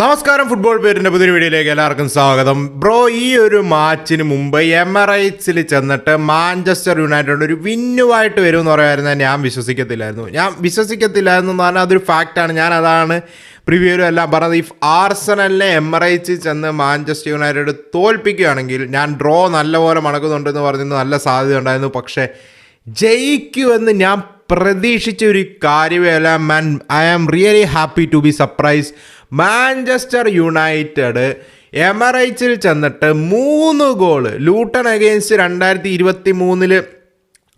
നമസ്കാരം ഫുട്ബോൾ പേരിന്റെ പുതിയ വീഡിയോയിലേക്ക് എല്ലാവർക്കും സ്വാഗതം. ബ്രോ ഈ ഒരു മാച്ചിന് മുമ്പ് എമറൈറ്റ്സിൽ ചെന്നിട്ട് മാഞ്ചസ്റ്റർ യുണൈറ്റഡ് ഒരു വിന്നുവായിട്ട് വരും എന്ന് പറയുമായിരുന്നു ഞാൻ വിശ്വസിക്കത്തില്ലായിരുന്നു. ഞാൻ വിശ്വസിക്കത്തില്ലായിരുന്നു എന്ന് പറഞ്ഞാൽ അതൊരു ഫാക്റ്റാണ്. ഞാൻ അതാണ് പ്രിവ്യൂരും എല്ലാം പറഞ്ഞത്. ഇഫ് ആർസണലിനെ എമറൈറ്റ്സിൽ ചെന്ന് മാഞ്ചസ്റ്റർ യുണൈറ്റഡ് തോൽപ്പിക്കുകയാണെങ്കിൽ ഞാൻ ഡ്രോ നല്ലപോലെ മണക്കുന്നുണ്ടെന്ന് പറഞ്ഞിരുന്നു. നല്ല സാധ്യത ഉണ്ടായിരുന്നു. പക്ഷേ ജയിക്കുമെന്ന് ഞാൻ പ്രതീക്ഷിച്ച ഒരു കാര്യമേ അല്ല. Man I am really happy to be surprise Manchester United എമറൈറ്റ്സിൽ ചെന്നിട്ട് മൂന്ന് ഗോൾ ലൂട്ടൺ അഗെയിൻസ്റ്റ് രണ്ടായിരത്തി ഇരുപത്തി മൂന്നിൽ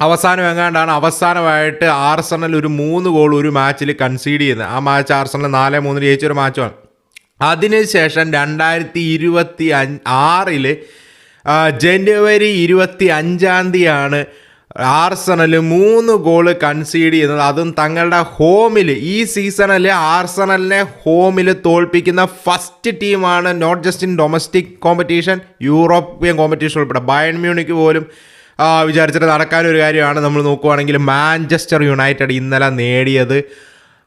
അവസാനം എങ്ങാണ്ടാണ് അവസാനമായിട്ട് ആർസണൽ ഒരു മൂന്ന് ഗോൾ ഒരു മാച്ചിൽ കൺസീഡ് ചെയ്യുന്നത്. ആ മാച്ച് ആർസണൽ നാല് മൂന്നിൽ ജയിച്ചൊരു മാച്ചുമാണ് അതിനുശേഷം രണ്ടായിരത്തി ഇരുപത്തി അഞ്ച് ആറിൽ ജനുവരി ഇരുപത്തി അഞ്ചാം തീയതിയാണ് ആർസണൽ മൂന്ന് ഗോൾ കൺസീഡ് ചെയ്യുന്നത്. അതും തങ്ങളുടെ ഹോമിൽ ഈ സീസണിൽ ആർസണലിനെ ഹോമിൽ തോൽപ്പിക്കുന്ന ഫസ്റ്റ് ടീമാണ് not just in domestic competition. European competition ഉൾപ്പെടെ. ബയൺ മ്യൂണിക്ക് പോലും വിചാരിച്ചിട്ട് നടക്കാനൊരു കാര്യമാണ് നമ്മൾ നോക്കുവാണെങ്കിൽ മാഞ്ചസ്റ്റർ യുണൈറ്റഡ് ഇന്നലെ നേടിയത്.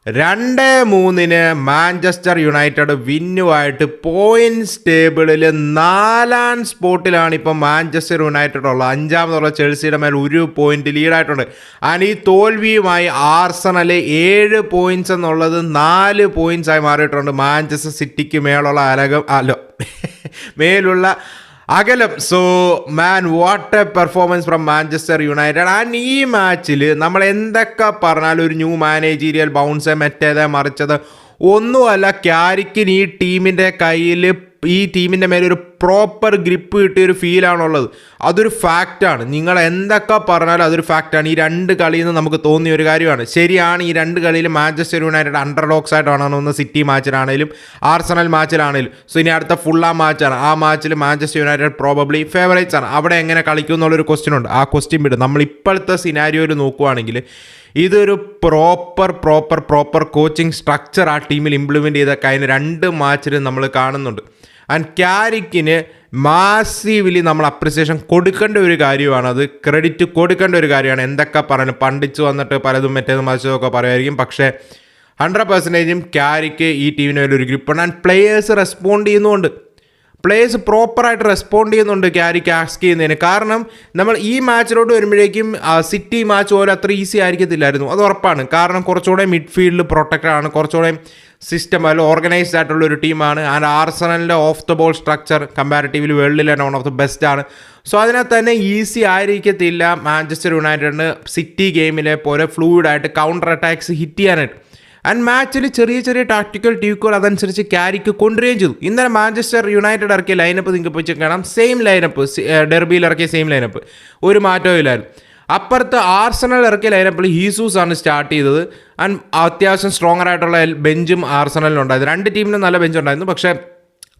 രണ്ട് മൂന്നിന് മാഞ്ചസ്റ്റർ യുണൈറ്റഡ് വിന്നുമായിട്ട് പോയിന്റ്സ് ടേബിളിൽ നാലാം സ്പോട്ടിലാണ് ഇപ്പം മാഞ്ചസ്റ്റർ യുണൈറ്റഡ് ഉള്ളത്. അഞ്ചാമതുള്ള ചെൽസിയുടെ മേൽ ഒരു പോയിന്റ് ലീഡായിട്ടുണ്ട് ആൻഡ് ഈ തോൽവിയുമായി ആർസണൽ ഏഴ് പോയിന്റ്സ് എന്നുള്ളത് നാല് പോയിന്റ്സ് ആയി മാറിയിട്ടുണ്ട്. മാഞ്ചസ്റ്റർ സിറ്റിക്ക് മേലുള്ള അലകം അല്ലോ മേലുള്ള അകലം. So man what a performance from Manchester United and ഈ മാച്ചിൽ നമ്മൾ എന്തൊക്കെ പറഞ്ഞാലും ഒരു ന്യൂ മാനേജീരിയൽ ബൗൺസ് മറ്റേത് മറിച്ചത് ഒന്നുമല്ല ക്യാരിക്കിന് ഈ ടീമിന്റെ കയ്യിൽ ഈ ടീമിന്റെ മേലെ ഒരു പ്രോപ്പർ ഗ്രിപ്പ് കിട്ടിയ ഒരു ഫീലാണുള്ളത് അതൊരു ഫാക്റ്റാണ് നിങ്ങൾ എന്തൊക്കെ പറഞ്ഞാലും അതൊരു ഫാക്റ്റാണ് ഈ രണ്ട് കളിയിൽ നിന്ന് നമുക്ക് തോന്നിയ ഒരു കാര്യമാണ്. ശരിയാണ് ഈ രണ്ട് കളിയിൽ മാഞ്ചസ്റ്റർ യുണൈറ്റഡ് അണ്ടർ അണ്ടർഡോക്സ് ആയിട്ടാണ് ഒന്ന് സിറ്റി മാച്ചിലാണെങ്കിലും ആർസണൽ മാച്ചിലാണെങ്കിലും സോ ഇനി അടുത്ത ഫുൾ ആ മാച്ചാണ് ആ മാച്ചിൽ മാഞ്ചസ്റ്റർ യുണൈറ്റഡ് പ്രോബബ്ലി ഫേവറേറ്റ്സ് ആണ്. അവിടെ എങ്ങനെ കളിക്കും എന്നുള്ളൊരു ക്വസ്റ്റ്യൻ ഉണ്ട്. ആ ക്വസ്റ്റ്യൻ വിടും. നമ്മൾ ഇപ്പോഴത്തെ സിനാരിയോയിൽ നോക്കുവാണെങ്കിൽ ഇതൊരു proper proper proper coaching structure ആ ടീമിൽ ഇംപ്ലിമെന്റ് ചെയ്ത കഴിഞ്ഞ രണ്ട് മാച്ചിൽ നമ്മൾ കാണുന്നുണ്ട്. ആൻഡ് ക്യാരിക്കിന് മാസീവ്ലി നമ്മൾ അപ്രിസിയേഷൻ കൊടുക്കേണ്ട ഒരു കാര്യമാണ്. അത് ക്രെഡിറ്റ് കൊടുക്കേണ്ട ഒരു കാര്യമാണ്. എന്തൊക്കെ പറഞ്ഞു? പണ്ടിച്ച് വന്നിട്ട് പലതും മറ്റേതും മറിച്ചതൊക്കെ പറയുമായിരിക്കും. പക്ഷേ ഹൺഡ്രഡ് പെർസെന്റേജും ക്യാരിക്ക് ഈ ടീമിന് വലിയൊരു ഗ്രിപ്പുണ്ട്. ആൻഡ് പ്ലേയേഴ്സ് റെസ്പോണ്ട് ചെയ്യുന്നുണ്ട് പ്ലേയേഴ്സ് പ്രോപ്പറായിട്ട് റെസ്പോണ്ട് ചെയ്യുന്നുണ്ട് ക്യാരിക്ക് ആസ്ക് ചെയ്യുന്നതിന്. കാരണം നമ്മൾ ഈ മാച്ചിലോട്ട് വരുമ്പോഴേക്കും സിറ്റി മാച്ച് പോലെ അത്ര ഈസി ആയിരിക്കത്തില്ലായിരുന്നു. അത് ഉറപ്പാണ്. കാരണം കുറച്ചുകൂടെ മിഡ്ഫീൽഡ് പ്രൊട്ടക്റ്റഡ് ആണ്. കുറച്ചുകൂടെ സിസ്റ്റം അല്ല ഓർഗനൈസ്ഡ് ആയിട്ടുള്ള ഒരു ടീമാണ് and ആർസണലിന്റെ off the ball structure comparatively വേൾഡിൽ തന്നെ വൺ ഓഫ് ദ ബെസ്റ്റ് ആണ്. സോ അതിനകത്ത് തന്നെ ഈസി ആയിരിക്കത്തില്ല മാഞ്ചസ്റ്റർ യുണൈറ്റഡിന് സിറ്റി ഗെയിമിലെ പോലെ ഫ്ലൂയിഡായിട്ട് കൗണ്ടർ അറ്റാക്സ് ഹിറ്റ് ചെയ്യാനായിട്ട്. ആൻഡ് മാച്ചിൽ ചെറിയ ചെറിയ ടാക്ടിക്കൽ ട്യൂക്കുകൾ അതനുസരിച്ച് ക്യാരിക്ക് കൊണ്ടുവരികയും ചെയ്തു. ഇന്നലെ മാഞ്ചസ്റ്റർ യുണൈറ്റഡ് ഇറക്കിയ ലൈനപ്പ് നിങ്ങൾക്ക് പോയി കാണാം. സെയിം ലൈനപ്പ് ഡെർബിയിൽ ഇറക്കിയ സെയിം ലൈനപ്പ് ഒരു മാറ്റവും ഇല്ലായിരുന്നു. അപ്പുറത്ത് ആർസണൽ ഇറക്കിയ ലൈനപ്പിൽ ഹീസൂസ് ആണ് സ്റ്റാർട്ട് ചെയ്തത്. ആൻഡ് അത്യാവശ്യം സ്ട്രോങ്ങർ ആയിട്ടുള്ള ബെഞ്ചും ആർസണലിനുണ്ടായിരുന്നു രണ്ട് ടീമിനും നല്ല ബെഞ്ച് ഉണ്ടായിരുന്നു. പക്ഷേ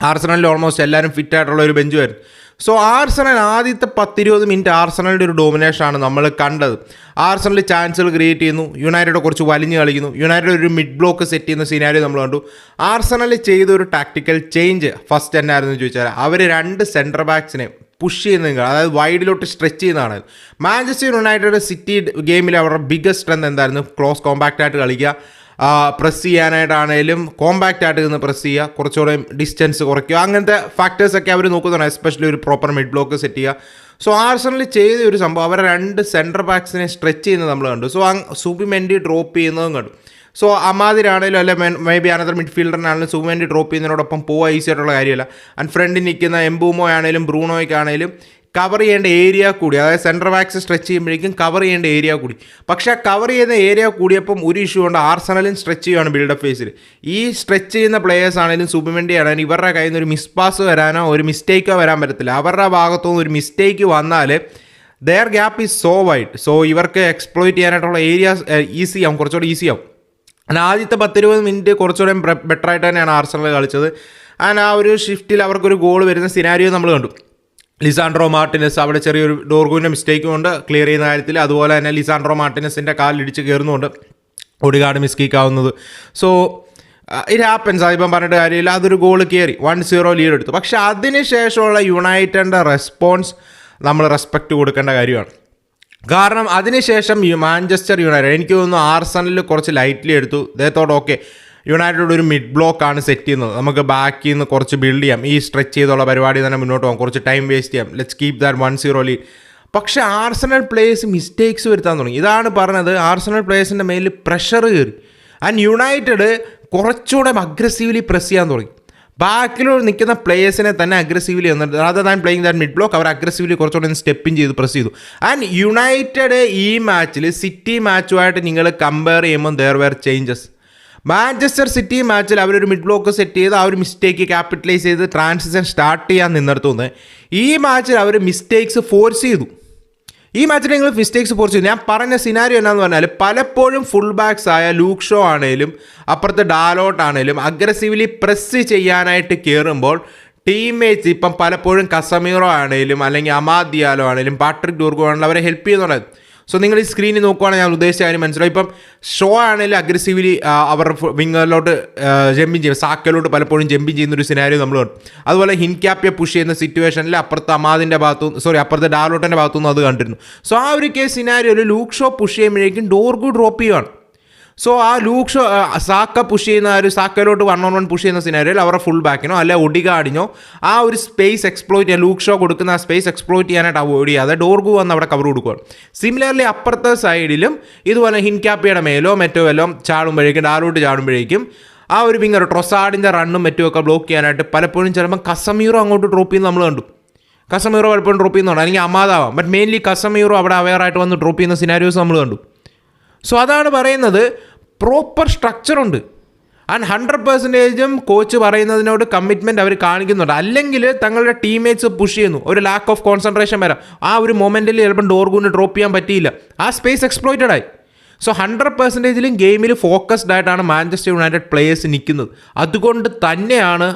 ആർസണലിൽ ഓൾമോസ്റ്റ് എല്ലാവരും ഫിറ്റ് ആയിട്ടുള്ള ഒരു ബെഞ്ചുമായിരുന്നു സോ ആർസണൽ ആദ്യത്തെ പത്തിരുപത് മിനിറ്റ് ആർസണലിന്റെ ഒരു ഡോമിനേഷനാണ് നമ്മൾ കണ്ടത്. ആർസണൽ ചാൻസുകൾ ക്രിയേറ്റ് ചെയ്യുന്നു. യുണൈറ്റഡ് കുറച്ച് വലിഞ്ഞ് കളിക്കുന്നു. യുണൈറ്റഡ് ഒരു മിഡ് ബ്ലോക്ക് സെറ്റ് ചെയ്യുന്ന സീനാരി നമ്മൾ കണ്ടു. ആർസണൽ ചെയ്ത ഒരു ടാക്ടിക്കൽ ചേഞ്ച് ഫസ്റ്റ് എന്നായിരുന്നു ചോദിച്ചാൽ. അവർ രണ്ട് സെന്റർ ബാക്സിനെ പുഷ് ചെയ്യുന്ന അതായത് വൈഡിലോട്ട് സ്ട്രെച്ച് ചെയ്യുന്നതാണ്. മാഞ്ചസ്റ്റർ യുണൈറ്റഡ് സിറ്റി ഗെയിമിൽ അവരുടെ ബിഗ്ഗസ്റ്റ് സ്ട്രെങ്ത് എന്തായിരുന്നു? ക്ലോസ് കോമ്പാക്റ്റ് ആയിട്ട് കളിക്കുക. പ്രസ് ചെയ്യാനായിട്ടാണേലും കോമ്പാക്റ്റ് ആയിട്ട് നിന്ന് പ്രസ് ചെയ്യുക. കുറച്ചുകൂടെ ഡിസ്റ്റൻസ് കുറയ്ക്കുക. അങ്ങനത്തെ ഫാക്ടേഴ്സൊക്കെ അവർ നോക്കുന്നുണ്ട്. എസ്പെഷ്യലി ഒരു പ്രോപ്പർ മിഡ് ബ്ലോക്ക് സെറ്റ് ചെയ്യുക. സോ ആർസണൽ ചെയ്ത ഒരു സംഭവം അവരെ രണ്ട് സെന്റർ ബാക്സിനെ സ്ട്രെച്ച് ചെയ്യുന്നത് നമ്മൾ കണ്ടു. സോ സൂപ്പിമെന്റി ഡ്രോപ്പ് ചെയ്യുന്നതും കണ്ടു. സോ അമാതിരാണേലും അല്ലെ മേ ബി അനദർ മിഡ്ഫീൽഡറിനാണെങ്കിലും സുമേന്റെ ഡ്രോപ്പ് ചെയ്യുന്നതിനോടൊപ്പം പോവാൻ ഈസി ആയിട്ടുള്ള കാര്യമല്ല. ആൻഡ് ഫ്രണ്ടിൽ നിൽക്കുന്ന എംബൂമോ ആണെങ്കിലും ബ്രൂണോയ്ക്കാണേലും കവർ ചെയ്യേണ്ട ഏരിയ കൂടി അതായത് സെൻട്രൽ ബാക്സ് സ്ട്രെച്ച് ചെയ്യുമ്പോഴേക്കും കവർ ചെയ്യേണ്ട ഏരിയ കൂടി. പക്ഷേ കവർ ചെയ്യുന്ന ഏരിയ കൂടിയപ്പം ഒരു ഇഷ്യൂ ഉണ്ട്. ആർസണലും സ്ട്രെച്ച് ചെയ്യുകയാണ് ബിൽഡപ്പ് ഫേസിൽ ഈ സ്ട്രെച്ച് ചെയ്യുന്ന പ്ലേയേഴ്സ് ആണെങ്കിലും സുബിമെന്റി ആണെങ്കിലും ഇവരുടെ കയ്യിൽ നിന്ന് ഒരു മിസ് പാസ് വരാനോ ഒരു മിസ്റ്റേക്കോ വരാൻ പറ്റത്തില്ല. അവരുടെ ഭാഗത്തുനിന്ന് ഒരു മിസ്റ്റേക്ക് വന്നാൽ there gap is so wide so ഇവർക്ക് എക്സ്പ്ലോയിറ്റ് ചെയ്യാനായിട്ടുള്ള ഏരിയാസ് ഈസിയാവും കുറച്ചുകൂടി ഈസി and ആദ്യത്തെ പത്തിരുപത് മിനിറ്റ് കുറച്ചുകൂടെ ബെറ്റർ ആയിട്ട് തന്നെയാണ് ആർസണൽ കളിച്ചത്. ആൻഡ് ആ ഒരു ഷിഫ്റ്റിൽ അവർക്കൊരു ഗോൾ വരുന്ന സിനാരിയോ നമ്മൾ കണ്ടു. ലിസാൻഡ്രോ മാർട്ടിനസ് അവിടെ ചെറിയൊരു ഡോർഗുവിന്റെ മിസ്റ്റേക്കും കൊണ്ട് ക്ലിയർ ചെയ്യുന്ന കാര്യത്തിൽ അതുപോലെ തന്നെ ലിസാൻഡ്രോ മാർട്ടിനസിന്റെ കാലിടിച്ച് കയറുന്നുണ്ട് ഒടുകാട് മിസ്കീക്കാവുന്നത് സോ ഇത് ഹാപ്പൻസ് അതിപ്പം പറഞ്ഞിട്ട് കാര്യമില്ല. അതൊരു ഗോൾ കയറി. വൺ സീറോ ലീഡ് എടുത്തു. പക്ഷേ അതിനുശേഷമുള്ള യുണൈറ്റഡിന്റെ റെസ്പോൺസ് നമ്മൾ റെസ്പെക്റ്റ് കൊടുക്കേണ്ട കാര്യമാണ്. കാരണം അതിനുശേഷം ഈ മാഞ്ചസ്റ്റർ യുണൈറ്റഡ് എനിക്ക് തോന്നുന്നു ആർസണലിൽ കുറച്ച് ലൈറ്റ്ലി എടുത്തു. ദേത്തോട്ട് ഓക്കെ യുണൈറ്റഡ് ഒരു മിഡ് ബ്ലോക്കാണ് സെറ്റ് ചെയ്യുന്നത്. നമുക്ക് ബാക്കിൽ നിന്ന് കുറച്ച് ബിൽഡ് ചെയ്യാം. ഈ സ്ട്രെച്ച് ചെയ്തുള്ള പരിപാടി തന്നെ മുന്നോട്ട് പോകാം. കുറച്ച് ടൈം വേസ്റ്റ് ചെയ്യാം. Let's keep that one zero lead പക്ഷേ ആർസണൽ പ്ലേയേഴ്സ് മിസ്റ്റേക്സ് വരുത്താൻ തുടങ്ങി. ഇതാണ് പറഞ്ഞത് ആർസണൽ പ്ലേയേഴ്സിന്റെ മേലിൽ പ്രഷർ കയറി. ആൻഡ് യുണൈറ്റഡ് കുറച്ചുകൂടെ അഗ്രസീവ്ലി പ്രസ് ചെയ്യാൻ തുടങ്ങി. ബാക്കിൽ നിൽക്കുന്ന പ്ലേയേഴ്സിനെ തന്നെ അഗ്രസീവ്ലി വന്നിട്ട് rather than playing that mid block our aggressively കുറച്ചുകൂടെ സ്റ്റെപ്പിൻ ചെയ്ത് പ്രസ് ചെയ്തു. ആൻഡ് യുണൈറ്റഡ് ഈ മാച്ചിൽ സിറ്റി മാച്ചുമായിട്ട് നിങ്ങൾ കമ്പയർ ചെയ്യുമ്പോൾ there were changes Manchester City മാച്ചിൽ അവരൊരു മിഡ് ബ്ലോക്ക് സെറ്റ് ചെയ്ത് ആ ഒരു മിസ്റ്റേക്ക് ക്യാപിറ്റലൈസ് ചെയ്ത് ട്രാൻസിഷൻ സ്റ്റാർട്ട് ചെയ്യാൻ നിന്നിടത്തുനിന്ന് ഈ മാച്ചിൽ അവർ മിസ്റ്റേക്സ് ഫോഴ്സ് ചെയ്തു. ഈ മാച്ചിൽ നിങ്ങൾ മിസ്റ്റേക്സ് പൊറിച്ചു. ഞാൻ പറഞ്ഞ സിനാരിയോ എന്നാന്ന് പറഞ്ഞാൽ പലപ്പോഴും ഫുൾ ബാക്സ് ആയ ലൂക്ക് ഷോ ആണേലും അപ്പുറത്തെ ഡാലോട്ട് ആണേലും അഗ്രസീവ്ലി പ്രസ് ചെയ്യാനായിട്ട് കയറുമ്പോൾ ടീംമേറ്റ്സ് ഇപ്പം പലപ്പോഴും കസമീറോ ആണേലും അല്ലെങ്കിൽ അമാദിയാലോ ആണേലും പാട്രിക് ഡൂർഗോ ആണെങ്കിലും അവരെ ഹെൽപ്പ് ചെയ്യുന്നുണ്ട്. സോ നിങ്ങൾ ഈ സ്ക്രീനിൽ നോക്കുവാണെങ്കിൽ ഞാൻ ഉദ്ദേശിച്ച കാര്യം മനസ്സിലായി. ഇപ്പം ഷോ ആണെങ്കിലും അഗ്രസീവ്ലി അവർ വിങ്ങറിലോട്ട് ജമ്പിങ് ചെയ്യും സാക്കലോട്ട് പലപ്പോഴും ജമ്പിങ് ചെയ്യുന്ന ഒരു സിനാരിയോ നമ്മൾ കണ്ടു. അതുപോലെ ഹിൻക്യാപ്പിയെ പുഷ് ചെയ്യുന്ന സിറ്റുവേഷനിൽ അപ്പുറത്ത് അമാദിന്റെ ഭാഗത്തു സോറി അപ്പുറത്തെ ഡാലോട്ടിന്റെ ഭാഗത്തുനിന്ന് അത് കണ്ടിരുന്നു. സോ ആ ഒരു കേസ് സിനാരിയോയിൽ ലൂക്ക് ഷോ പുഷ് ചെയ്യുമ്പോഴേക്കും ഡോർഗു ഡ്രോപ്പ് ചെയ്യുകയാണ് സോ ആ ലൂക്ക് സാക്ക പുഷ് ചെയ്യുന്ന ഒരു സാക്കയിലോട്ട് വൺ ഓൺ വൺ പുഷ് ചെയ്യുന്ന സിനാരിയോയിൽ അവരുടെ ഫുൾ ബാക്കിനോ അല്ലെ ഒടികാടിനോ ആ ഒരു സ്പേസ് എക്സ്പ്ലോയിറ്റ് ചെയ്യാൻ ലൂക്ക് കൊടുക്കുന്ന ആ സ്പേസ് എക്സ്പ്ലോയിറ്റ് ചെയ്യാനായിട്ട് അവോയ്ഡ് ചെയ്യാതെ ഡോർഗു വന്ന് അവിടെ കവർ കൊടുക്കുകയാണ് സിമിലർലി അപ്പുറത്തെ സൈഡിലും ഇതുപോലെ ഹിൻക്യാപ്പിയുടെ മേലോ മറ്റോ വല്ലോ ചാടുമ്പോഴേക്കും ഡാലോട്ട് ചാടുമ്പോഴേക്കും ആ ഒരു വിങ്ങർ ട്രൊസാഡിന്റെ റണ്ണും മറ്റും ഒക്കെ ബ്ലോക്ക് ചെയ്യാനായിട്ട് പലപ്പോഴും ചിലപ്പോൾ കസമീറോ അങ്ങോട്ട് ഡ്രോപ്പ് ചെയ്യുന്നത് നമ്മൾ കണ്ടു. കസമീറോ പലപ്പോഴും ഡ്രോപ്പ് ചെയ്യുന്നുണ്ട്. അല്ലെങ്കിൽ അമാതാവാം. ബട്ട് മെയിൻലി കസമീറോ അവിടെ അവെയറായിട്ട് വന്ന് ഡ്രോപ്പ് ചെയ്യുന്ന സിനാരിയോസ് നമ്മൾ കണ്ടു. സോ അതാണ് പറയുന്നത് പ്രോപ്പർ സ്ട്രക്ചറുണ്ട് ആൻഡ് ഹൺഡ്രഡ് പെർസെന്റേജും കോച്ച് പറയുന്നതിനോട് കമ്മിറ്റ്മെന്റ് അവർ കാണിക്കുന്നുണ്ട്. അല്ലെങ്കിൽ തങ്ങളുടെ ടീംമേറ്റ്സ് പുഷ് ചെയ്യുന്നു. ഒരു ലാക്ക് ഓഫ് കോൺസെൻട്രേഷൻ വരാം. ആ ഒരു മൊമെന്റിൽ ചിലപ്പോൾ ഡോർഗുവിന് ഡ്രോപ്പ് ചെയ്യാൻ പറ്റിയില്ല. ആ സ്പേസ് എക്സ്പ്ലോയിറ്റഡ് ആയി. സോ ഹൺഡ്രഡ് പെർസെന്റേജിലും ഗെയിമിൽ ഫോക്കസ്ഡ് ആയിട്ടാണ് മാഞ്ചസ്റ്റർ യുണൈറ്റഡ് പ്ലേയേഴ്സ് നിൽക്കുന്നത്. അതുകൊണ്ട് തന്നെയാണ്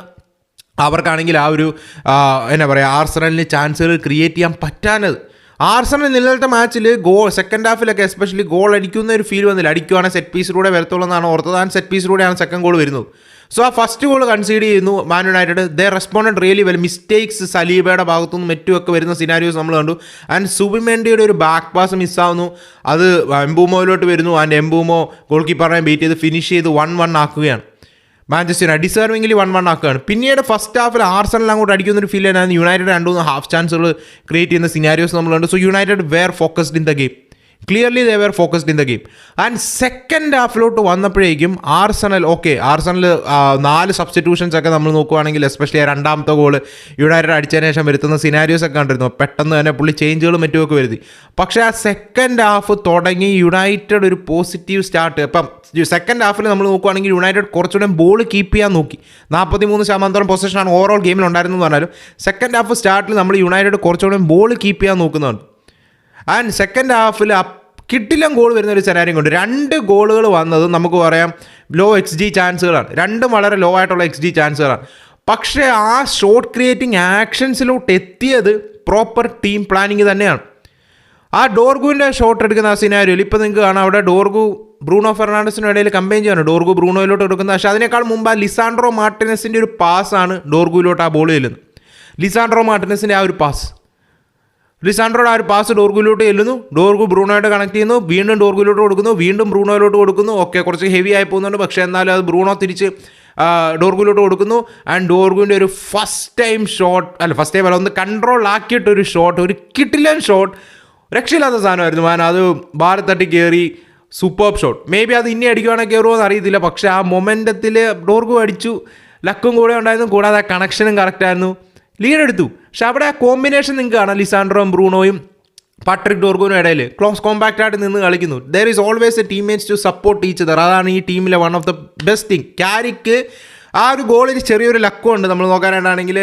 അവർക്കാണെങ്കിൽ ആ ഒരു എന്നാ പറയുക ആർസണലിന് ചാൻസുകൾ ക്രിയേറ്റ് ചെയ്യാൻ പറ്റാനത് ആർസണൽ നിലനിൽത്ത മാച്ചിൽ ഗോൾ സെക്കൻഡ് ഹാഫിലൊക്കെ എസ്പെഷ്യലി ഗോൾ അടിക്കുന്ന ഒരു ഫീൽ വന്നില്ല. അടിക്കുവാണെങ്കിൽ സെറ്റ് പീസിലൂടെ വരത്തുള്ളൂ എന്നാണ് ഓർത്തത്. ആ സെറ്റ് പീസിലൂടെയാണ് സെക്കൻഡ് ഗോൾ വരുന്നത്. സോ ആ ഫസ്റ്റ് ഗോൾ കൺസീഡ് ചെയ്യുന്നു Man United the responded really well mistakes സലീബയുടെ ഭാഗത്തുനിന്ന് മറ്റുമൊക്കെ വരുന്ന സിനാരിയോസ് നമ്മൾ കണ്ടു. ആൻഡ് സുബിമെൻഡിയുടെ ഒരു ബാക്ക് പാസ് മിസ്സാവുന്നു അത് എംബൂമോയിലോട്ട് വരുന്നു. ആൻഡ് എംബൂമോ ഗോൾ കീപ്പറിനെ ബീറ്റ് ചെയ്ത് ഫിനിഷ് ചെയ്ത് വൺ വൺ ആക്കുകയാണ്. മാഞ്ചസ്റ്റർ ഡിസേർവിംഗിൽ വൺ വൺ ആക്കുകയാണ്. പിന്നീട് ഫസ്റ്റ് ഹാഫിൽ ആർസണൽ അങ്ങോട്ട് അടിക്കുന്ന ഒരു ഫീൽ തന്നെയാണ് യുണൈറ്റഡ് രണ്ടു മൂന്ന് ഹാഫ് ചാൻസുകൾ ക്രിയേറ്റ് ചെയ്യുന്ന scenarios നമ്മളുണ്ട് so United were focused in the game clearly they were focused in the game and second ഹാഫിലോട്ട് വന്നപ്പോഴേക്കും ആർസണൽ ഓക്കെ ആർസണൽ നാല് സബ്സ്റ്റിറ്റ്യൂഷൻസ് ഒക്കെ നമ്മൾ നോക്കുവാണെങ്കിൽ എസ്പെഷ്യലി രണ്ടാമത്തെ ഗോൾ യുണൈറ്റഡ് അടിച്ചതിന് ശേഷം വരുത്തുന്ന സിനാരിയോസ് ഒക്കെ കണ്ടിരുന്നു. പെട്ടെന്ന് തന്നെ പുള്ളി ചേഞ്ചുകളും മറ്റുമൊക്കെ വരുത്തി. പക്ഷേ ആ സെക്കൻഡ് ഹാഫ് തുടങ്ങി യുണൈറ്റഡ് ഒരു പോസിറ്റീവ് സ്റ്റാർട്ട് അപ്പം സെക്കൻഡ് ഹാഫിൽ നമ്മൾ നോക്കുവാണെങ്കിൽ യുണൈറ്റഡ് കുറച്ചുകൂടെ ബോൾ കീപ്പ് ചെയ്യാൻ നോക്കി. നാൽപ്പത്തി മൂന്ന് ശതമാനത്തോളം പൊസിഷനാണ് ഓവറോൾ ഗെയിമിൽ ഉണ്ടായിരുന്നതെന്ന് പറഞ്ഞാലും സെക്കൻഡ് ഹാഫ് സ്റ്റാർട്ടിൽ നമ്മൾ യുണൈറ്റഡ് കുറച്ചുകൂടെ ബോൾ കീപ്പ് ചെയ്യാൻ നോക്കുന്നുണ്ട് ആൻഡ് സെക്കൻഡ് ഹാഫിൽ കിട്ടിലും ഗോൾ വരുന്ന ഒരു സെനാരിയും കൊണ്ട് രണ്ട് ഗോളുകൾ വന്നത് നമുക്ക് പറയാം ലോ എക്സ് ജി ചാൻസുകളാണ് രണ്ടും വളരെ ലോ ആയിട്ടുള്ള എക്സ് ജി ചാൻസുകളാണ് പക്ഷേ ആ ഷോട്ട് ക്രിയേറ്റിംഗ് ആക്ഷൻസിലോട്ട് എത്തിയത് പ്രോപ്പർ ടീം പ്ലാനിങ് തന്നെയാണ്. ആ ഡോർഗുവിന്റെ ഷോട്ട് എടുക്കുന്ന ആ സിനാരിയോയിൽ ഇപ്പോൾ നിങ്ങൾക്ക് കാണാം അവിടെ ഡോർഗു ബ്രൂണോ ഫെർണാണ്ടസിനും ഇടയിൽ കമ്പയിൻ ചെയ്യാണ് ഡോർഗു ബ്രൂണോയിലോട്ട് എടുക്കുന്നത് പക്ഷേ അതിനേക്കാൾ മുമ്പ് ആ ലിസാൻഡ്രോ മാർട്ടിനസിന്റെ ഒരു പാസ്സാണ് ഡോർഗുവിലോട്ട് ആ ബോൾ ചെല്ലുന്നത്. ലിസാൻഡ്രോ മാർട്ടിനസിന്റെ ആ ഒരു പാസ് ലിസാൻഡ്രോയുടെ ആ ഒരു പാസ് ഡോർഗുലോട്ട് ചെല്ലുന്നു. ഡോർഗു ബ്രൂണോയിട്ട് കണക്ട് ചെയ്യുന്നു. വീണ്ടും ഡോർഗുലോട്ട് കൊടുക്കുന്നു. വീണ്ടും ബ്രൂണോയിലോട്ട് കൊടുക്കുന്നു. ഓക്കെ കുറച്ച് ഹെവി ആയി പോകുന്നുണ്ട്. പക്ഷേ എന്നാലും അത് ബ്രൂണോ തിരിച്ച് ഡോർഗുലോട്ട് കൊടുക്കുന്നു. ആൻഡ് ഡോർഗുവിന്റെ ഒരു ഫസ്റ്റ് ടൈം ഷോട്ട് അല്ല ഫസ്റ്റ് ടൈം അല്ല ഒന്ന് കൺട്രോൾ ആക്കിയിട്ടൊരു ഷോട്ട് ഒരു കിട്ടിലൻ ഷോട്ട് രക്ഷയില്ലാത്ത സാധനമായിരുന്നു. ഞാൻ അത് ഭാരത് തട്ടി കയറി സൂപ്പർ ഷോട്ട് മേ ബി അത് ഇനി അടിക്കുവാണെങ്കിൽ കയറുമോ എന്ന് അറിയത്തില്ല. പക്ഷേ ആ മൊമെന്റത്തിൽ ഡോർഗു അടിച്ചു. ലക്കും കൂടെ ഉണ്ടായിരുന്നു. കൂടാതെ ആ കണക്ഷനും കറക്റ്റായിരുന്നു ലീഡ് എടുത്തു. പക്ഷെ അവിടെ ആ കോമ്പിനേഷൻ നിങ്ങൾക്ക് കാണാം. ലിസാൻഡ്രോയും ബ്രൂണോയും പാട്രിക് ഡോർഗോനും ഇടയിൽ ക്ലോസ് കോമ്പാക്റ്റ് ആയിട്ട് നിന്ന് കളിക്കുന്നു. There is always a teammates to support teacher അതാണ് ഈ ടീമിലെ one of the best thing Carrick ആ ഒരു ഗോളിൽ ചെറിയൊരു ലക്കുണ്ട്. നമ്മൾ നോക്കാനായിട്ടാണെങ്കിൽ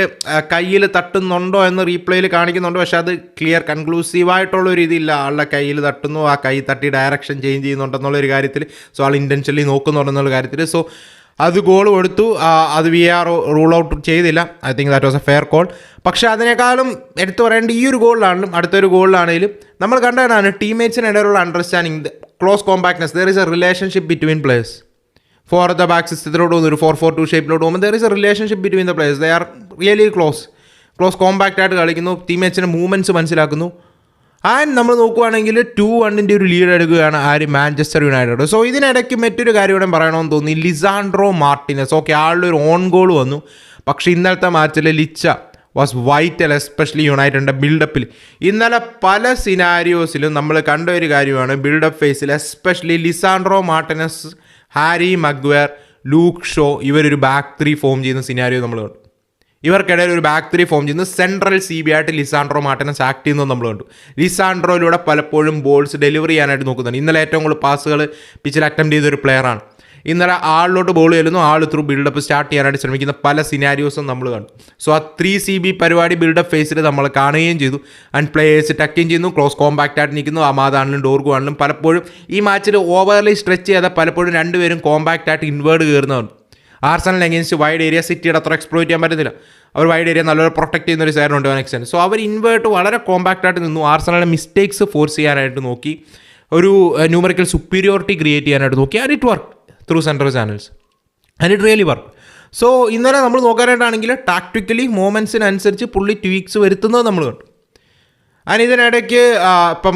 കയ്യിൽ തട്ടുന്നുണ്ടോ എന്ന് റീപ്ലേയിൽ കാണിക്കുന്നുണ്ട്. പക്ഷേ അത് ക്ലിയർ കൺക്ലൂസീവായിട്ടുള്ള ഒരു ഇതില്ല ആളുടെ കയ്യിൽ തട്ടുന്നു ആ കൈ തട്ടി ഡയറക്ഷൻ ചേഞ്ച് ചെയ്യുന്നുണ്ടെന്നുള്ള ഒരു കാര്യത്തിൽ സോ ആൾ ഇന്റൻഷ്യലി നോക്കുന്നുണ്ടെന്നുള്ള കാര്യത്തിൽ സോ അത് ഗോൾ കൊടുത്തു. അത് വി ആർ റൂൾ ഔട്ട് ചെയ്തില്ല. I think that was a fair call പക്ഷേ അതിനേക്കാളും എടുത്തു പറയേണ്ട ഈ ഒരു ഗോളിലാണെങ്കിലും അടുത്തൊരു ഗോളിലാണെങ്കിലും നമ്മൾ കണ്ടതാണ് ടീംമേറ്റ്സിനിടയിലുള്ള understanding close compactness there is a relationship between players for the back സിസ്റ്റത്തിലോട്ട് പോകുന്നു. ഒരു ഫോർ ഫോർ ടു ഷേപ്പിലോട്ട് പോകുമ്പോൾ there is a relationship between the players they are really close close compact ആയിട്ട് കളിക്കുന്നു. ടീംമേറ്റ്സിന്റെ മൂവ്മെന്റ്സ് മനസ്സിലാക്കുന്നു. ആൻഡ് നമ്മൾ നോക്കുവാണെങ്കിൽ ടു വണ്ണിന്റെ ഒരു ലീഡ് എടുക്കുകയാണ് ആര്? മാഞ്ചസ്റ്റർ യുണൈറ്റഡ് സോ ഇതിനിടയ്ക്ക് മറ്റൊരു കാര്യം കൂടെ പറയണമെന്ന് തോന്നി. ലിസാൻഡ്രോ മാർട്ടിനസ് ഓക്കെ ആളുടെ ഒരു ഓൺ ഗോൾ വന്നു. പക്ഷേ ഇന്നലത്തെ മാച്ചിൽ ലിച്ച വാസ് വൈറ്റൽ എസ്പെഷ്യലി യുണൈറ്റഡിന്റെ ബിൽഡപ്പിൽ ഇന്നലെ പല സിനാരിയോസിലും നമ്മൾ കണ്ട ഒരു കാര്യമാണ് ബിൽഡപ്പ് ഫേസിൽ especially Lisandro Martinez Harry Maguire Luke Shaw ഇവരൊരു ബാക്ക് ത്രീ ഫോം ചെയ്യുന്ന സിനാരിയോ നമ്മൾ കണ്ടു. ഇവർക്കിടയിൽ ഒരു ബാക്ക് ത്രീ ഫോം ചെയ്യുന്നു സെൻട്രൽ സി ബി ആയിട്ട് ലിസാൻഡ്രോ മാർട്ടിനസ് ആക്ട് ചെയ്യുന്നത് നമ്മൾ കണ്ടു. ലിസാൻഡ്രോയിലൂടെ പലപ്പോഴും ബോൾസ് ഡെലിവറി ചെയ്യാനായിട്ട് നോക്കുന്നുണ്ട്. ഇന്നലെ ഏറ്റവും കൂടുതൽ പാസുകൾ പിച്ചിൽ അറ്റംപ്റ്റ് ചെയ്ത ഒരു പ്ലെയറാണ് ഇന്നലെ ആളിലോട്ട് ബോൾ ചെല്ലുന്നു ആൾ ത്രൂ ബിൽഡപ്പ് സ്റ്റാർട്ട് ചെയ്യാനായിട്ട് ശ്രമിക്കുന്ന പല സിനാരിയോസും നമ്മൾ കണ്ടു. സോ ആ ത്രീ സി ബി പരിപാടി ബിൽഡപ്പ് ഫേസിൽ നമ്മൾ കാണുകയും ചെയ്തു. ആൻഡ് പ്ലേയേഴ്സ് ടക്കിങ് ചെയ്യുന്നു ക്ലോസ് കോമ്പാക്റ്റ് ആയിട്ട് നിൽക്കുന്നു. അമാദാണിലും ഡോർഗു ആണിലും പലപ്പോഴും ഈ മാച്ചിൽ ഓവർലി സ്ട്രെച്ച് ചെയ്താൽ പലപ്പോഴും രണ്ടുപേരും കോമ്പാക്റ്റ് ആയിട്ട് ഇൻവേർഡ് കയറുന്നതാണ് ആർസണൽ അഗേൻസ്റ്റ് വൈഡ് ഏരിയ സിറ്റിയുടെ അത്ര എക്സ്പ്ലോയിറ്റ് ചെയ്യാൻ പറ്റത്തില്ല. അവർ വൈഡ് ഏരിയ നല്ലൊരു പ്രൊട്ടക്ട് ചെയ്യുന്ന ഒരു സൈഡുണ്ട് എക്സ്റ്റെന്റ് സോ അവർ ഇൻവേർട്ട് വളരെ കോമ്പാക്റ്റ് ആയിട്ട് നിന്നു. ആർസണലിന്റെ മിസ്റ്റേക്സ് ഫോഴ്സ് ചെയ്യാനായിട്ട് നോക്കി. ഒരു ന്യൂമറിക്കൽ സുപ്പീരിയോറിറ്റി ക്രിയേറ്റ് ചെയ്യാനായിട്ട് നോക്കി. And it work through central channels and it really work so ഇന്നലെ നമ്മൾ നോക്കാനായിട്ടാണെങ്കിൽ ടാക്ടിക്കലി മൂമെൻസിനനുസരിച്ച് പുള്ളി ട്വീക്സ് വരുത്തുന്നത് നമ്മൾ കണ്ടു. ആൻഡ് ഇതിനിടയ്ക്ക് ഇപ്പം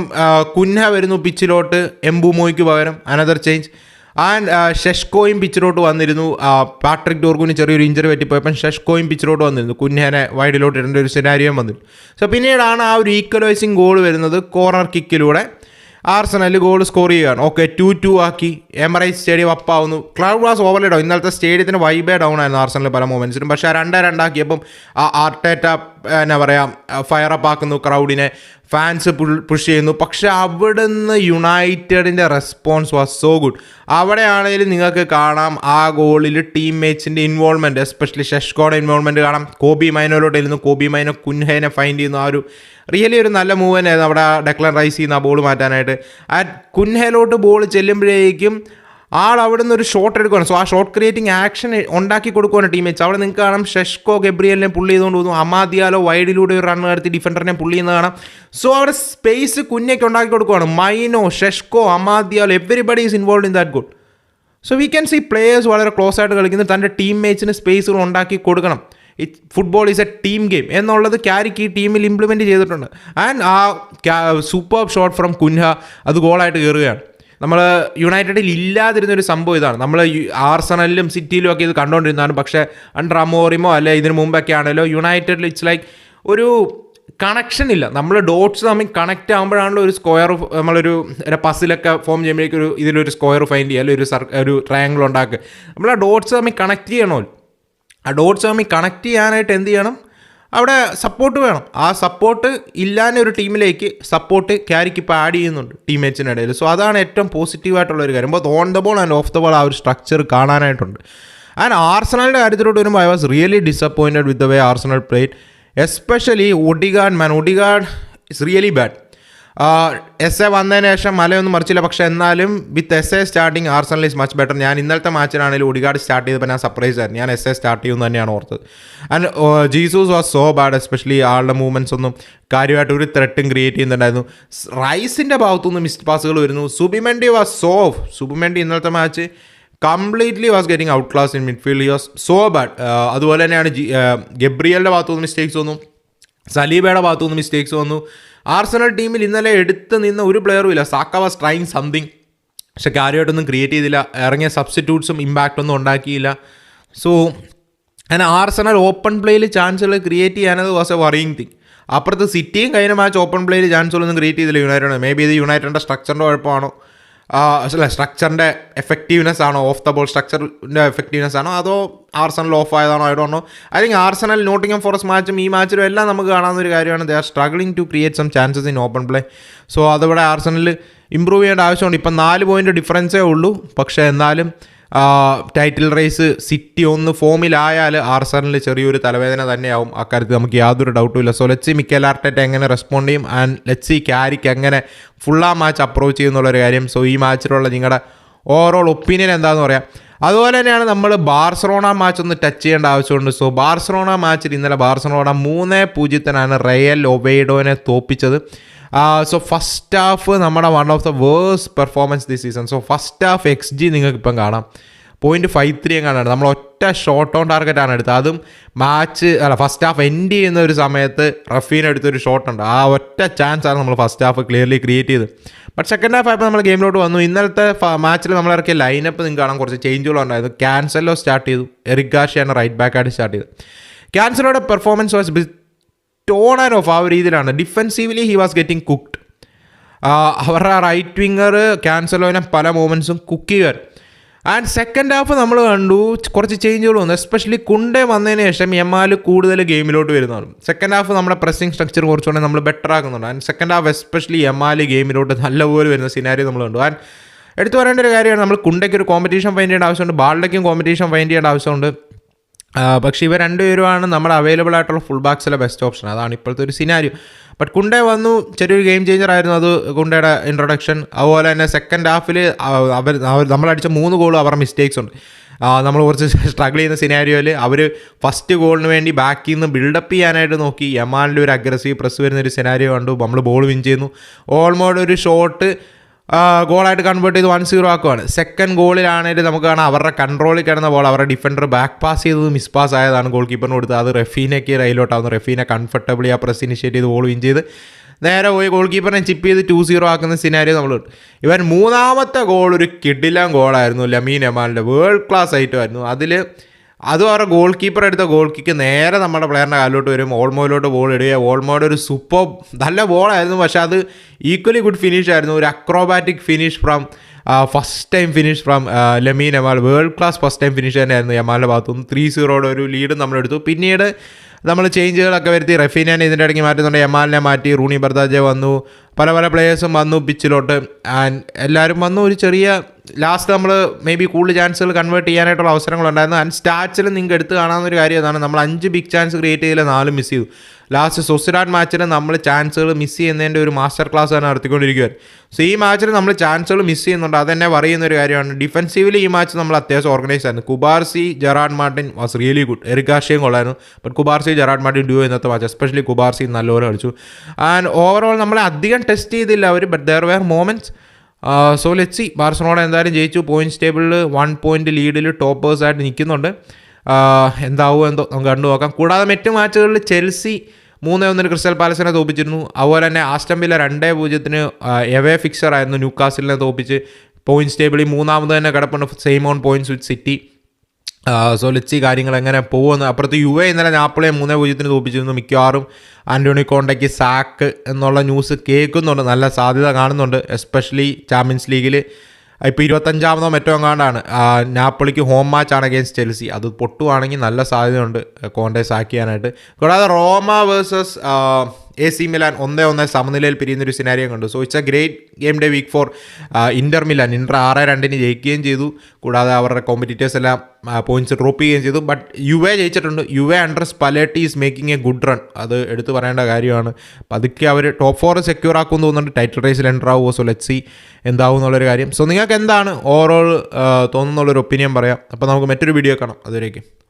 കുന്ന വരുന്നു പിച്ചിലോട്ട് എംബുമോയ്ക്ക് പകരം അനദർ ചേഞ്ച് ആൻഡ് ഷെഷ്കോയും പിച്ചിലോട്ട് വന്നിരുന്നു. പാട്രിക് ഡോർഗുവിന് ചെറിയൊരു ഇഞ്ചറി പറ്റിപ്പോയപ്പം ഷെഷ്കോയും പിച്ചിലോട്ട് വന്നിരുന്നു. കുഞ്ഞേനെ വൈഡിലോട്ട് ഇടേണ്ട ഒരു സിനാരിയം വന്നിരുന്നു. സോ പിന്നീടാണ് ആ ഒരു ഈക്വലൈസിങ് ഗോൾ വരുന്നത് കോർണർ കിക്കിലൂടെ ആർസണൽ ഗോൾ സ്കോർ ചെയ്യുകയാണ്. ഓക്കെ ടു ടു ആക്കി. എമറൈറ്റ് സ്റ്റേഡിയം അപ്പാവുന്നു ക്ലൗഡ് ഗ്ലാസ് ഓവർലേ ഡൗൺ ഇന്നലത്തെ സ്റ്റേഡിയത്തിന് വൈബേ ഡൗൺ ആയിരുന്നു ആർസണൽ പല മൊമെന്റ്സിലും പക്ഷെ ആ രണ്ടേ രണ്ടാക്കിയപ്പം ആ ആർട്ടേറ്റ എന്നാ പറയുക ഫയർ അപ്പ് ആക്കുന്നു ക്രൗഡിനെ ഫാൻസ് പുഷ് ചെയ്യുന്നു. പക്ഷെ അവിടുന്ന് യുണൈറ്റഡിന്റെ റെസ്പോൺസ് വാസ് സോ ഗുഡ് അവിടെയാണെങ്കിലും നിങ്ങൾക്ക് കാണാം ആ ഗോളിൽ ടീം മേറ്റ്സിന്റെ ഇൻവോൾവ്മെന്റ് എസ്പെഷ്യലി ഷെഷ്കോടെ ഇൻവോൾവ്മെന്റ് കാണാം. കോബി മൈനോലോട്ട് ഇരുന്നു. കോബി മൈനോ കുൻഹേനെ ഫൈൻഡ് ചെയ്യുന്നു. ആ ഒരു റിയലി ഒരു നല്ല മൂവ് തന്നെയായിരുന്നു അവിടെ ഡെക്ലൻ റൈസ് ചെയ്യുന്ന ആ ബോൾ മാറ്റാനായിട്ട്. ആ കുൻഹയിലോട്ട് ബോൾ ചെല്ലുമ്പോഴേക്കും ആൾ അവിടെ നിന്ന് ഒരു ഷോട്ട് എടുക്കുകയാണ് സോ ആ ഷോട്ട് ക്രിയേറ്റിംഗ് ആക്ഷൻ ഉണ്ടാക്കി കൊടുക്കുകയാണ് ടീമേറ്റ്സ് അവിടെ നിങ്ങൾക്ക് കാണാം ഷെഷ്കോ ഗബ്രിയലിനെ പുള്ളി ചെയ്തുകൊണ്ട് പോകുന്നു. അമാദിയാലോ വൈഡിലൂടെ ഒരു റൺ നടത്തി ഡിഫൻഡറിനെ പുള്ളി ചെയ്യുന്നത് കാണാം. സോ അവിടെ സ്പേസ് കുഞ്ഞൊക്കെ ഉണ്ടാക്കി കൊടുക്കുകയാണ് Mainoo Sesko Amad Diallo everybody is involve in that good so we can see players വളരെ ക്ലോസ് ആയിട്ട് കളിക്കുന്നത് തന്റെ ടീം മേറ്റ്സിന് സ്പേസുകൾ ഉണ്ടാക്കി കൊടുക്കണം. It football is a team game എന്നുള്ളത് ക്യാരിക്ക് ഈ ടീമിൽ ഇംപ്ലിമെന്റ് ചെയ്തിട്ടുണ്ട്. ആൻഡ് ആ സൂപ്പർ ഷോട്ട് ഫ്രം കുൻഹ അത് ഗോളായിട്ട് കയറുകയാണ്. നമ്മൾ യുണൈറ്റഡിൽ ഇല്ലാതിരുന്നൊരു സംഭവം ഇതാണ്. നമ്മൾ ആർസണലിലും സിറ്റിയിലും ഒക്കെ ഇത് കണ്ടുകൊണ്ടിരുന്നതാണ് പക്ഷേ അണ്ടർ അമോറിമോ അല്ലെ ഇതിനു മുമ്പൊക്കെ ആണല്ലോ യുണൈറ്റഡിൽ ഇറ്റ്സ് ലൈക്ക് ഒരു കണക്ഷൻ ഇല്ല. നമ്മൾ ഡോട്ട്സ് തമ്മിൽ കണക്റ്റ് ആകുമ്പോഴാണല്ലോ ഒരു സ്ക്വയർ നമ്മളൊരു പസിലൊക്കെ ഫോം ചെയ്യുമ്പോഴേക്കൊരു ഇതിലൊരു സ്ക്വയർ ഫൈൻഡ് ചെയ്യുക. അല്ലെങ്കിൽ ഒരു സർ ഒരു ട്രയാങ്കിൾ ഉണ്ടാക്കുക. നമ്മൾ ആ ഡോട്ട്സ് തമ്മിൽ കണക്ട് ചെയ്യണമല്ലോ. ആ ഡോട്ട്സ് തമ്മിൽ കണക്ട് ചെയ്യാനായിട്ട് എന്ത് ചെയ്യണം? അവിടെ സപ്പോർട്ട് വേണം. ആ സപ്പോർട്ട് ഇല്ലാതെ ഒരു ടീമിലേക്ക് സപ്പോർട്ട് ക്യാരിക്ക് ഇപ്പോൾ ആഡ് ചെയ്യുന്നുണ്ട് ടീമേറ്റ്സിനിടയിൽ സോ അതാണ് ഏറ്റവും പോസിറ്റീവായിട്ടുള്ള ഒരു കാര്യം. On the ball and off the ball ആ ഒരു സ്ട്രക്ചർ കാണാനായിട്ടുണ്ട്. ആൻഡ് ആർസണലിന്റെ കാര്യത്തിലോട്ട് വരുമ്പോൾ I was really disappointed with the way Arsenal played especially Odegaard man Odegaard is really bad Eze വന്നതിന് ശേഷം മലയൊന്നും മറിച്ചില്ല. പക്ഷേ എന്നാലും with Eze starting Arsenal is much better ഞാൻ ഇന്നലത്തെ മാച്ചിലാണെങ്കിലും ഒടികാട് സ്റ്റാർട്ട് ചെയ്തപ്പോൾ ഞാൻ സർപ്രൈസ് ആയിരുന്നു. ഞാൻ എസ് എ സ്റ്റാർട്ട് ചെയ്യുമെന്ന് തന്നെയാണ് ഓർത്തത്. And Jesus was so bad especially ആളുടെ മൂവ്മെന്റ്സ് ഒന്നും കാര്യമായിട്ട് ഒരു ത്രെട്ടും ക്രിയേറ്റ് ചെയ്യുന്നുണ്ടായിരുന്നു. റൈസിന്റെ ഭാഗത്തുനിന്ന് മിസ്ഡ് പാസുകൾ വരുന്നു. സുബിമെൻഡി വാസ് സോ സുബിമെൻഡി ഇന്നലത്തെ match completely was getting out class in midfield was so bad അതുപോലെ തന്നെയാണ് ജി ഗബ്രിയലിന്റെ ഭാഗത്തുനിന്ന് മിസ്റ്റേക്സ് വന്നു. സലീബയുടെ ഭാഗത്തുനിന്ന് മിസ്റ്റേക്സ് വന്നു. ആർസണൽ ടീമിൽ ഇന്നലെ എടുത്ത് നിന്ന ഒരു പ്ലെയറും ഇല്ല. സാക്ക വാസ് ട്രൈങ് സംതിങ് പക്ഷെ കാര്യമായിട്ടൊന്നും ക്രിയേറ്റ് ചെയ്തില്ല. ഇറങ്ങിയ സബ്സ്റ്റിറ്റ്യൂട്ട്സും ഇമ്പാക്റ്റ് ഒന്നും ഉണ്ടാക്കിയില്ല. സോ അങ്ങനെ ആർസണൽ ഓപ്പൺ പ്ലേയിൽ ചാൻസുകൾ ക്രിയേറ്റ് ചെയ്യാനത് വാസ് എ വറിയിങ് തിങ് അപ്പുറത്ത് സിറ്റിയും കഴിഞ്ഞ മാച്ച് ഓപ്പൺ പ്ലേയിൽ ചാൻസുകളൊന്നും ക്രിയേറ്റ് ചെയ്തില്ല. യുണൈറ്റഡ് മേ ബി ഇത് യുണൈറ്റഡിന്റെ സ്ട്രക്ചറിന്റെ കുഴപ്പമാണോ? അല്ല സ്ട്രക്ചറിന്റെ എഫക്റ്റീവ്നെസ് ആണോ? ഓഫ് ദ ബോൾ സ്ട്രക്ചറിന്റെ എഫക്റ്റീവ്നെസ് ആണോ? അതോ Arsenal off ആയതാണോ? I don't I think Arsenal Nottingham Forest മാച്ചും ഈ മാച്ചിലും എല്ലാം നമുക്ക് കാണാവുന്ന ഒരു കാര്യമാണ്. They are struggling to create some chances in open play so അതിവിടെ ആർസണൽ ഇമ്പ്രൂവ് ചെയ്യേണ്ട ആവശ്യമുണ്ട്. ഇപ്പം നാല് പോയിന്റ് ഡിഫറൻസേ ഉള്ളൂ. പക്ഷേ എന്നാലും ടൈറ്റിൽ റേസ് സിറ്റി ഒന്ന് ഫോമിലായാൽ ആർസണലിൽ ചെറിയൊരു തലവേദന തന്നെയാവും. അക്കാര്യത്തിൽ നമുക്ക് യാതൊരു ഡൗട്ടും ഇല്ല. സോ ലെറ്റ്സി മിക്കൽ ആർട്ടറ്റ് എങ്ങനെ റെസ്പോണ്ട് ചെയ്യും ആൻഡ് ലെറ്റ്സി ക്യാരിക്ക് എങ്ങനെ ഫുൾ ആ മാച്ച് അപ്രോച്ച് ചെയ്യുന്നുള്ളൊരു കാര്യം. സോ ഈ മാച്ചിലുള്ള നിങ്ങളുടെ ഓവറോൾ ഒപ്പീനിയൻ എന്താണെന്ന് പറയാം. അതുപോലെ തന്നെയാണ് നമ്മൾ ബാർസലോണ മാച്ച് ഒന്ന് ടച്ച് ചെയ്യേണ്ട ആവശ്യമുണ്ട്. സോ ബാർസലോണ മാച്ചിൽ ഇന്നലെ ബാർസലോണ മൂന്ന് പൂജ്യത്തിനാണ് റയൽ ഒബൈഡോനെ തോപ്പിച്ചത്. സോ ഫസ്റ്റ് ഹാഫ് നമ്മുടെ one of the worse performance this season so first half X G നിങ്ങൾക്ക് ഇപ്പം കാണാം. പോയിന്റ് ഫൈവ് ത്രീ എങ്ങാണ്ടാണ് നമ്മൾ ഒറ്റ ഷോട്ട് ഓൺ ടാർഗറ്റാണ് എടുത്തത്. അതും മാച്ച് അല്ല ഫസ്റ്റ് ഹാഫ് എൻഡ് ചെയ്യുന്ന ഒരു സമയത്ത് റഫീൻ എടുത്തൊരു ഷോട്ട് ഉണ്ട്. ആ ഒറ്റ ചാൻസ് ആണ് നമ്മൾ ഫസ്റ്റ് ഹാഫ് ക്ലിയർലി ക്രിയേറ്റ് ചെയ്ത് ബട്ട് സെക്കൻഡ് ഹാഫ് ആയപ്പോൾ നമ്മൾ ഗെയിമിലോട്ട് വന്നു. ഇന്നലത്തെ മാച്ചിൽ നമ്മൾ ഇറക്കിയ ലൈനപ്പ് നിങ്ങൾക്ക് കാണാൻ കുറച്ച് ചേഞ്ചുകൾ ഉണ്ടായിരുന്നു. ക്യാൻസലോ സ്റ്റാർട്ട് ചെയ്തു. എറിക് റൈറ്റ് ബാക്കായിട്ട് സ്റ്റാർട്ട് ചെയ്തത്. ക്യാൻസലോടെ performance was tone and off ആ ഒരു രീതിയിലാണ്. Defensively he was getting cooked അവരുടെ റൈറ്റ് വിങ്ങർ ക്യാൻസലോനെ പല മൂമെന്റ്സും കുക്ക് ചെയ്യുക ആൻഡ് സെക്കൻഡ് ഹാഫ് നമ്മൾ കണ്ടു കുറച്ച് ചേഞ്ചുകൾ വന്നു. എസ്പെഷ്യലി കുണ്ടേ വന്നതിന് ശേഷം എമാൽ കൂടുതൽ ഗെയിമിലോട്ട് വരുന്നതാണ്. സെക്കൻഡ് ഹാഫ് നമ്മുടെ പ്രസ്സിംഗ് സ്ട്രക്ചർ കുറച്ചുകൊണ്ട് നമ്മൾ ബെറ്റർ ആക്കുന്നുണ്ട്. And second half especially Yamal ഗെയിമിലോട്ട് നല്ലപോലെ വരുന്ന സിനാരി നമ്മൾ കണ്ടു. ആൻഡ് എടുത്തു പറയേണ്ട ഒരു കാര്യമാണ് നമ്മൾ കുണ്ടയ്ക്ക് ഒരു കോമ്പറ്റീഷൻ ഫൈൻഡ് ചെയ്യേണ്ട ആവശ്യമുണ്ട്. ബാളിലേക്കും കോമ്പറ്റീഷൻ ഫൈൻഡ് ചെയ്യേണ്ട ആവശ്യമുണ്ട്. പക്ഷേ ഇവ രണ്ടുപേരുമാണ് നമ്മൾ അവൈലബിൾ ആയിട്ടുള്ള ഫുൾ ബാക്സിലെ ബെസ്റ്റ് ഓപ്ഷൻ അതാണ് ഇപ്പോഴത്തെ ഒരു സിനാരിയോ ബട്ട് കുണ്ടെ വന്നു ചെറിയൊരു ഗെയിം ചേഞ്ചർ ആയിരുന്നു അത് കുണ്ടയുടെ ഇൻട്രൊഡക്ഷൻ അതുപോലെ തന്നെ സെക്കൻഡ് ഹാഫിൽ അവർ നമ്മളടിച്ച മൂന്ന് ഗോളും അവരുടെ മിസ്റ്റേക്സ് ഉണ്ട്. നമ്മൾ കുറച്ച് സ്ട്രഗിൾ ചെയ്യുന്ന സിനാരിയോയിൽ അവർ ഫസ്റ്റ് ഗോളിന് വേണ്ടി ബാക്കിൽ നിന്ന് ബിൽഡപ്പ് ചെയ്യാനായിട്ട് നോക്കി. യമാലിന്റെ ഒരു അഗ്രസീവ് പ്രസ് വരുന്ന ഒരു സിനാരിയോ കണ്ടു. നമ്മൾ ബോൾ വിൻ ചെയ്യുന്നു. ഓൾമോഡ് ഒരു ഷോട്ട് ഗോളായിട്ട് കൺവേർട്ട് ചെയ്ത് വൺ സീറോ ആക്കുവാണ്. സെക്കൻഡ് ഗോളിലാണെങ്കിൽ നമുക്ക് കാണാം അവരുടെ കൺട്രോളിൽ കിടന്ന ബോൾ അവരുടെ ഡിഫൻഡർ ബാക്ക് പാസ് ചെയ്തത് മിസ് പാസ് ആയതാണ് ഗോൾ കീപ്പറിന് കൊടുത്തത്. അത് റഫീനയ്ക്ക് റൈലോട്ടാവുന്നു റഫീനെ കംഫർട്ടബിളി ആ പ്രസ് ഇനിഷ്യേറ്റ് ചെയ്ത് ബോൾ വിൻ ചെയ്ത് നേരെ പോയി ഗോൾ കീപ്പറിനെ ചിപ്പ് ചെയ്ത് ടു സീറോ ആക്കുന്ന സിനാരിയോ നമ്മൾ. ഇവൻ മൂന്നാമത്തെ ഗോൾ ഒരു കിഡിലാം ഗോളായിരുന്നു ലമീൻ എമാലിന്റെ വേൾഡ് ക്ലാസ് ആയിരുന്നു. അതിൽ അതും അവരുടെ ഗോൾ കീപ്പർ എടുത്ത ഗോൾ കിക്ക് നേരെ നമ്മുടെ പ്ലെയറിന്റെ കാലിലോട്ട് വരും. ഓൾമോയിലോട്ട് ബോൾ ഇടുക. ഓൾമോയുടെ ഒരു സൂപ്പർ നല്ല ബോളായിരുന്നു പക്ഷേ അത് ഈക്വലി ഗുഡ് ഫിനിഷ് ആയിരുന്നു. ഒരു acrobatic finish from first time finish from Lamine Yamal world class first time finish തന്നെയായിരുന്നു യമാലിന്റെ ഭാഗത്തുനിന്ന്. ത്രീ സീറോയുടെ ഒരു ലീഡ് നമ്മളെടുത്തു പിന്നീട് നമ്മൾ ചേഞ്ചുകളൊക്കെ വരുത്തി. റഫീനാനെ ഇതിന്റെ ഇടയ്ക്ക് മാറ്റുന്നുണ്ട്. യമാലിനെ മാറ്റി. റൂണി ബർദാജെ വന്നു. പല പല പ്ലേയേഴ്സും വന്നു പിച്ചിലോട്ട് ആൻഡ് എല്ലാവരും വന്നു. ഒരു ചെറിയ ലാസ്റ്റ് നമ്മൾ മേ ബി കൂടുതൽ ചാൻസുകൾ കൺവേർട്ട് ചെയ്യാനായിട്ടുള്ള അവസരങ്ങളുണ്ടായിരുന്നു. ആൻഡ് സ്റ്റാറ്റ്സിൽ നിങ്ങൾക്ക് എടുത്ത് കാണാവുന്ന ഒരു കാര്യം അതാണ്. നമ്മൾ അഞ്ച് ബിഗ് ചാൻസ് ക്രിയേറ്റ് ചെയ്തില്ല നാല് മിസ് ചെയ്തു. ലാസ്റ്റ് സൊസിഡാൻ മാച്ചിൽ നമ്മൾ ചാൻസുകൾ മിസ് ചെയ്യുന്നതിന്റെ ഒരു മാസ്റ്റർ ക്ലാസ് ആണ് നടത്തിക്കൊണ്ടിരിക്കുകയാണ് സോ ഈ മാച്ചിൽ നമ്മൾ ചാൻസുകൾ മിസ് ചെയ്യുന്നുണ്ട്. അതെന്നെ പറയുന്ന ഒരു കാര്യമാണ്. ഡിഫൻസീവ്ലി ഈ മാച്ച് നമ്മൾ അത്യാവശ്യം ഓർഗനൈസ് ആയിരുന്നു. Cubarsi Gerard Martin was really good എറികാർഷിയും കൊള്ളായിരുന്നു. But Cubarsi Gerard Martin due ഇന്നത്തെ മാച്ച് എസ്പെഷ്യലി കുബാർസി നല്ലപോലെ കളിച്ചു. ആൻഡ് ഓവറോൾ നമ്മളെ അധികം ടെസ്റ്റ് ചെയ്തില്ല അവർ but there were moments so let see Barcelona എന്തായാലും ജയിച്ചു. പോയിന്റ്സ് ടേബിളിൽ വൺ പോയിന്റ് ലീഡിൽ ടോപ്പേഴ്സായിട്ട് നിൽക്കുന്നുണ്ട്. ആഹ് എന്താവുമോ എന്തോ നമുക്ക് കണ്ടു നോക്കാം. കൂടാതെ മറ്റു മാച്ചുകളിൽ ചെൽസി മൂന്ന് ഒന്നിന് ക്രിസ്റ്റൽ പാലസിനെ തോപ്പിച്ചിരുന്നു. അതുപോലെ തന്നെ ആസ്റ്റംബിലെ രണ്ടേ പൂജ്യത്തിന് എവേ ഫിക്സർ ആയിരുന്നു ന്യൂക്കാസിലിനെ തോപ്പിച്ച്. പോയിന്റ്സ് ടേബിളിൽ മൂന്നാമത് തന്നെ കിടപ്പുണ്ട് same on points with City so lychee കാര്യങ്ങൾ എങ്ങനെ പോകുമെന്ന് അപ്പുറത്ത് യു എ ഇന്നലെ നാപ്പിളെ മൂന്നേ പൂജ്യത്തിന് തോപ്പിച്ചിരുന്നു മിക്കവാറും. ആന്റോണി കോണ്ടയ്ക്ക് സാക്ക് എന്നുള്ള ന്യൂസ് കേൾക്കുന്നുണ്ട്. നല്ല സാധ്യത കാണുന്നുണ്ട് എസ്പെഷ്യലി ചാമ്പ്യൻസ് ലീഗിൽ ഇപ്പോൾ ഇരുപത്തഞ്ചാമതോ മറ്റോ എങ്ങാണ്ടാണ് നാപ്പിളിക്ക് ഹോം ആണ് അഗേൻസ്റ്റ് ചെൽസി. അത് പൊട്ടുവാണെങ്കിൽ നല്ല സാധ്യതയുണ്ട് കോണ്ടെ സാക്കിയാനായിട്ട് കൂടാതെ Roma versus A C Milan ഒന്നേ ഒന്നേ സമനിലയിൽ പിരിയുന്നൊരു സിനാരിയോ കണ്ടു. So it's a great game day week for Inter Milan Inter ആറ് രണ്ടിന് ജയിക്കുകയും ചെയ്തു. കൂടാതെ അവരുടെ കോമ്പറ്റീറ്റേഴ്സ് എല്ലാം പോയിന്റ്സ് ഡ്രോപ്പ് ചെയ്യുകയും ചെയ്തു. But U A ജയിച്ചിട്ടുണ്ട്. U A under Spalletti is making a good run അത് എടുത്തു പറയേണ്ട കാര്യമാണ്. പതുക്കെ അവർ ടോപ്പ് ഫോർ സെക്യൂർ ആക്കുമെന്ന് തോന്നുന്നുണ്ട്. ടൈറ്റിൽ റേസിൽ എന്റർ ആവുമോ? സോ ലെറ്റ് സി എന്താവും എന്നുള്ളൊരു കാര്യം. സോ നിങ്ങൾക്ക് എന്താണ് ഓവറോൾ തോന്നുന്നുള്ളൊരു ഒപ്പീനിയൻ പറയാം. അപ്പോൾ നമുക്ക് മറ്റൊരു വീഡിയോ കാണാം. അതുവരേക്കും.